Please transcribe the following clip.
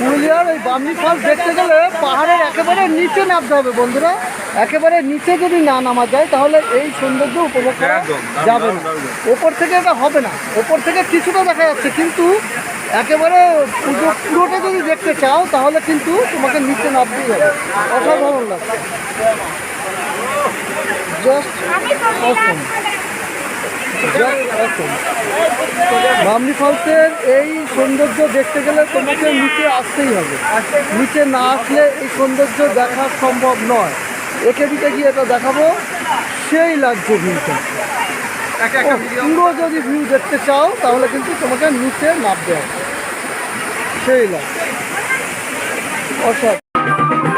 পুরুলিয়ার ওই বামনি ফলস দেখতে গেলে পাহাড়ের একেবারে নিচে নামতে হবে বন্ধুরা। একেবারে নিচে যদি না নামা যায় তাহলে এই সৌন্দর্য উপভোগ করা যাবে না। ওপর থেকে এটা হবে না। ওপর থেকে কিছুটা দেখা যাচ্ছে কিন্তু একেবারে পুজো পুরোটা যদি দেখতে চাও তাহলে কিন্তু তোমাকে নিচে নামতেই হবে। অসাধারণ লাগছে। জাস্ট অসম বামনি ফলসের এই সৌন্দর্য দেখতে গেলে তোমাকে নিচে আসতেই হবে। নিচে না আসলে এই সৌন্দর্য দেখা সম্ভব নয়। একে দিতে গিয়ে এটা দেখাবো সেই লাগছে ভিউটা। পুরো যদি ভিউ দেখতে চাও তাহলে কিন্তু তোমাকে নিচে নামতে হবে। সেই লাগছে। অসাধারণ।